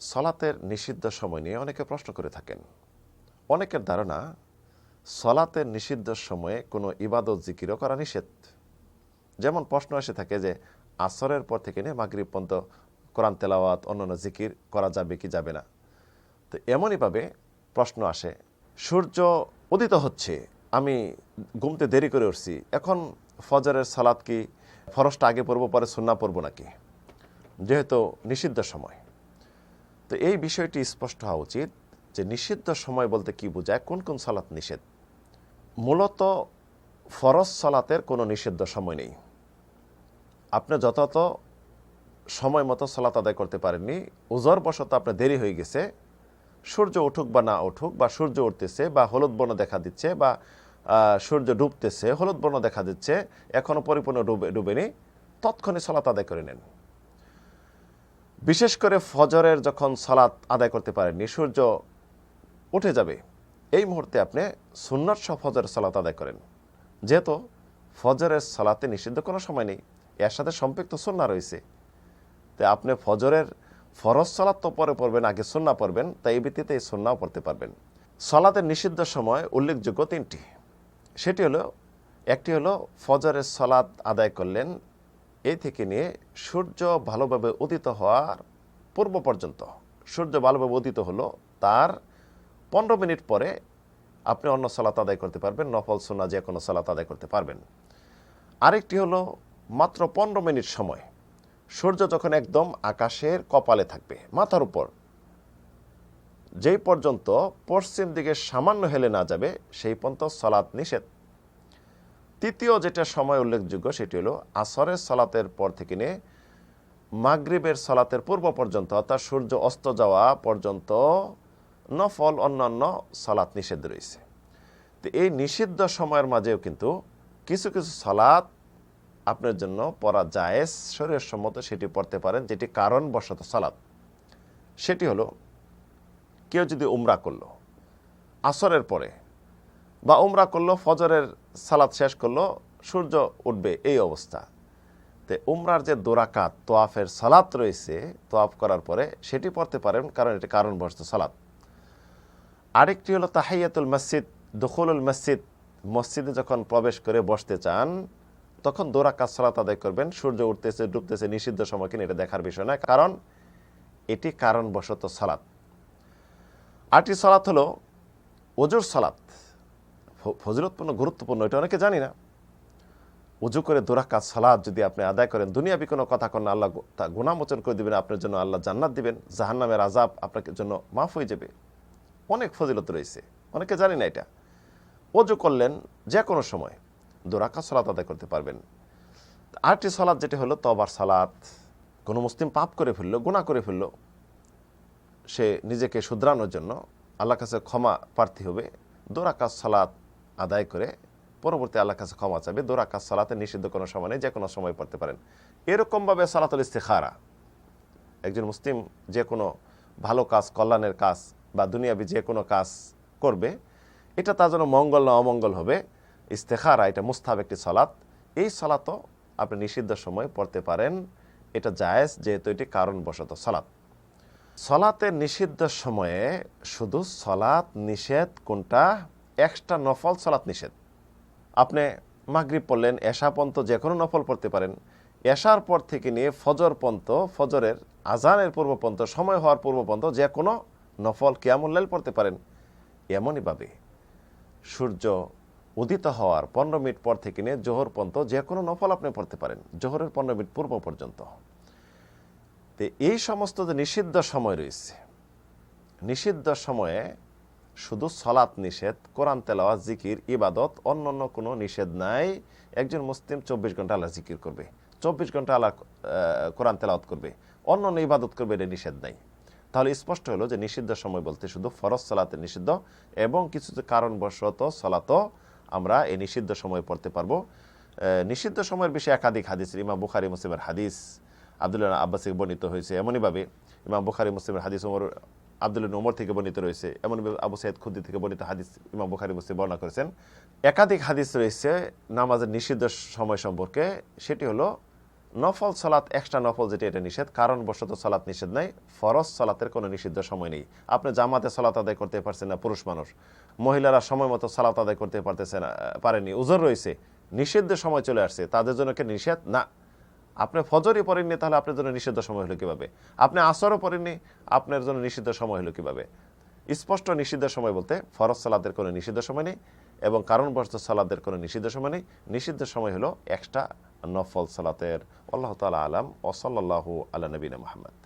সলাতের নিষিদ্ধ সময় নিয়ে অনেকে প্রশ্ন করে থাকেন। অনেকের ধারণা, সলাতের নিষিদ্ধ সময়ে কোনো ইবাদত জিকিরও করা নিষেধ। যেমন প্রশ্ন এসে থাকে যে, আসরের পর থেকে নিয়ে মাগরিব পর্যন্ত কোরআন তেলাওয়াত, অন্যান্য জিকির করা যাবে কি যাবে না? তো এমনইভাবে প্রশ্ন আসে, সূর্য উদিত হচ্ছে, আমি ঘুমতে দেরি করে উঠছি, এখন ফজরের সালাদ কি ফরসটা আগে পড়ব, পরে সুন্না পড়ব নাকি? যেহেতু নিষিদ্ধ সময়। তো এই বিষয়টি স্পষ্ট হওয়া উচিত যে নিষিদ্ধ সময় বলতে কি বোঝায়? কোন কোন সালাত নিষেধ? মূলত ফরজ সালাতের কোনো নিষিদ্ধ সময় নেই। আপনি যথাযথ সময় মতো সালাত আদায় করতে পারেননি। উজর বশত আপনার দেরি হয়ে গেছে। সূর্য উঠুক বা না উঠুক বা সূর্য উঠতেছে বা হলুদ বর্ণ দেখা দিচ্ছে বা সূর্য ডুবতেছে, হলুদ বর্ণ দেখা দিচ্ছে এখনও পরিপূর্ণ ডুবে, ডুবেনি তৎক্ষণে সালাত আদায় করে নেন। বিশেষ করে ফজরের যখন সালাত আদায় করতে পারেননি, সূর্য উঠে যাবে, এই মুহূর্তে আপনি সুন্নত সহ ফজরের সালাত আদায় করেন। যেহেতু ফজরের সালাতে নিষিদ্ধ কোনো সময় নেই, এর সাথে সম্পৃক্ত সুন্না রয়েছে। তো আপনি ফজরের ফরজ সালাত তো পরে পড়বেন, আগে সুন্না পড়বেন, তাই এই ভিত্তিতে এই সুন্নাও পড়তে পারবেন। সালাতের নিষিদ্ধ সময় উল্লেখযোগ্য তিনটি। সেটি হলো, একটি হলো ফজরের সালাত আদায় করলেন এই থেকে নিয়ে সূর্য ভালোভাবে উদিত হওয়ার পূর্ব পর্যন্ত, সূর্য ভালোভাবে উদিত হলো তার পনেরো মিনিট পরে আপনি অন্য সালাত আদায় করতে পারবেন, নফল সোনা যে কোনো সালাত আদায় করতে পারবেন। আরেকটি হলো মাত্র পনেরো মিনিট সময়। সূর্য যখন একদম আকাশের কপালে থাকবে, মাথার উপর, যেই পর্যন্ত পশ্চিম দিকে সামান্য হেলে না যাবে, সেই পর্যন্ত সালাত নিষেধ। তৃতীয় যেটা সময় উল্লেখযোগ্য সেটি হলো আসরের সালাতের পর থেকে নিয়ে মাগরিবের সালাতের পূর্ব পর্যন্ত, অর্থাৎ সূর্য অস্ত যাওয়া পর্যন্ত নফল অন্যান্য সালাত নিষেধ রয়েছে। তো এই নিষিদ্ধ সময়ের মাঝেও কিন্তু কিছু কিছু সালাত আপনার জন্য পড়া জায়েজ শরীর সম্মত সেটি পড়তে পারেন, যেটি কারণবশত সালাত। সেটি হলো, কেউ যদি উমরা করল, আসরের পরে বা উমরা করল, ফজরের সালাত শেষ করল, সূর্য উঠবে, এই অবস্থা। তো উমরার যে দোরাকাত, তোয়াফের সালাত রয়েছে, তোয়াফ করার পরে সেটি পড়তে পারেন, কারণ এটি কারণবশত সালাত। আরেকটি হলো তাহাইয়াতুল মসজিদ, দখলুল মসজিদ। মসজিদে যখন প্রবেশ করে বসতে চান, তখন দোরাকাত সালাত আদায় করবেন। সূর্য উঠতেছে, ডুবতেছে, নিষিদ্ধ সময় কিনা এটা দেখার বিষয় নয়, কারণ এটি কারণবশত সালাত। আটটি সালাত হলো ওজুর সালাত। ফজিলতপূর্ণ গুরুত্বপূর্ণ, এটা অনেকে জানি না। উজু করে দোরাকাত সালাদ যদি আপনি আদায় করেন, দুনিয়াবি কোনো কথা করেন আল্লাহ তা গুণামোচন করে দিবেন, আপনার জন্য আল্লাহ জান্নাত দিবেন, জাহান্নামের আজাব আপনার জন্য মাফ হয়ে যাবে। অনেক ফজিলত রয়েছে, অনেকে জানি না এটা। অজু করলেন যে কোনো সময়, দোরাকাত সালাত আদায় করতে পারবেন। আরেকটি সালাদ যেটি হলো তবার সালাত, কোনো মুসলিম পাপ করে ফেলল গুণা করে ফেলল, সে নিজেকে শুধরানোর জন্য আল্লাহ কাছে ক্ষমা প্রার্থী হবে। দোরাকাজ সালাত আদায় করে পরবর্তী আল্লাহ কাছে ক্ষমা চাবে। দোরাকাজ সালাতে নিষিদ্ধ কোনো সময় নেই যে কোনো সময় পড়তে পারেন। এরকমভাবে সালাতুল ইস্তেখারা, একজন মুসলিম যে কোনো ভালো কাজ, কল্যাণের কাজ বা দুনিয়াবি যে কোনো কাজ করবে, এটা তার জন্য মঙ্গল না অমঙ্গল হবে। ইস্তেখারা, এটা মুস্তাব একটি সালাত। এই সালাতও আপনি নিষিদ্ধ সময় পড়তে পারেন। এটা জায়েজ, যেহেতু এটি কারণবশত সালাত। সলাতের নিষিদ্ধ সময়ে শুধু সলাত নিষেধ কোনটা? এক্সট্রা নফল সলাত নিষেধ। আপনি মাগরিব পড়লেন, এশা পন্ত যে কোনো নফল পড়তে পারেন। এশার পর থেকে নিয়ে ফজর পন্ত ফজরের আজানের পূর্ব পন্ত সময় হওয়ার পূর্ব পন্ত যে কোনো নফল কিয়ামুল্লাল পড়তে পারেন। এমনইভাবে সূর্য উদিত হওয়ার পনেরো মিনিট পর থেকে নিয়ে জোহর পন্ত যে কোনো নফল আপনি পড়তে পারেন, জোহরের পনেরো মিনিট পূর্ব পর্যন্ত। তো এই সমস্ত যে নিষিদ্ধ সময় রয়েছে, নিষিদ্ধ সময়ে শুধু সলাৎ নিষেধ, কোরআন তেলাওয়া জিকির, ইবাদত অন্য অন্য কোনো নিষেধ নাই। একজন মুসলিম চব্বিশ ঘণ্টা আল্লাহ জিকির করবে, চব্বিশ ঘণ্টা আল্লাহ কোরআন তেলাওয়াত করবে অন্য অন্য ইবাদত করবে, এটা নিষেধ নাই। তাহলে স্পষ্ট হলো যে নিষিদ্ধ সময় বলতে শুধু ফরজ সালাতে নিষিদ্ধ এবং কিছু কারণবশত সলাতও আমরা এই নিষিদ্ধ সময় পড়তে পারব। নিষিদ্ধ সময়ের বিষয়ে একাধিক হাদিস, ইমাম বুখারি, মুসলিমের হাদিস, আবদুল্লাহ আব্বাস থেকে বর্ণিত হয়েছে। এমনইভাবে ইমাম বুখারি, মুসলিমের হাদিস ওমর আবদুল্লাহ ওমর থেকে বর্ণিত রয়েছে। এমনভাবে আবু সাইদ খুদ্দি থেকে বর্ণিত হাদিস ইমাম বুখারি মুসলিম বর্ণনা করেছেন। একাধিক হাদিস রয়েছে নামাজের নিষিদ্ধ সময় সম্পর্কে। সেটি হলো নফল সালাত এক্সট্রা নফল যেটি, এটা নিষেধ। কারণ বশত সালাত নিষেধ নাই, ফরজ সালাতের কোনো নিষিদ্ধ সময় নেই। আপনি জামাতে সালাত আদায় করতে পারছেন না, পুরুষ মানুষ। মহিলারা সময় মতো সালাত আদায় করতে পারতেছে না পারেনি উজোর রয়েছে, নিষিদ্ধ সময় চলে আসছে। তাদের জন্য কি নিষেধ? না। আপনি ফজরই পড়েননি, তাহলে আপনার জন্য নিষিদ্ধ সময় হলো কীভাবে? আপনি আসরও পড়েননি, আপনার জন্য নিষিদ্ধ সময় হলো কীভাবে? স্পষ্ট নিষিদ্ধ সময় বলতে ফরজ সালাদের কোনো নিষিদ্ধ সময় নেই এবং কারণবশত সালাদের কোনো নিষিদ্ধ সময় নেই। নিষিদ্ধ সময় হলো এক্সট্রা নফল সালাতের। আল্লাহ তালা আলম ওসল্লাহ আলা নবীন মোহাম্মদ।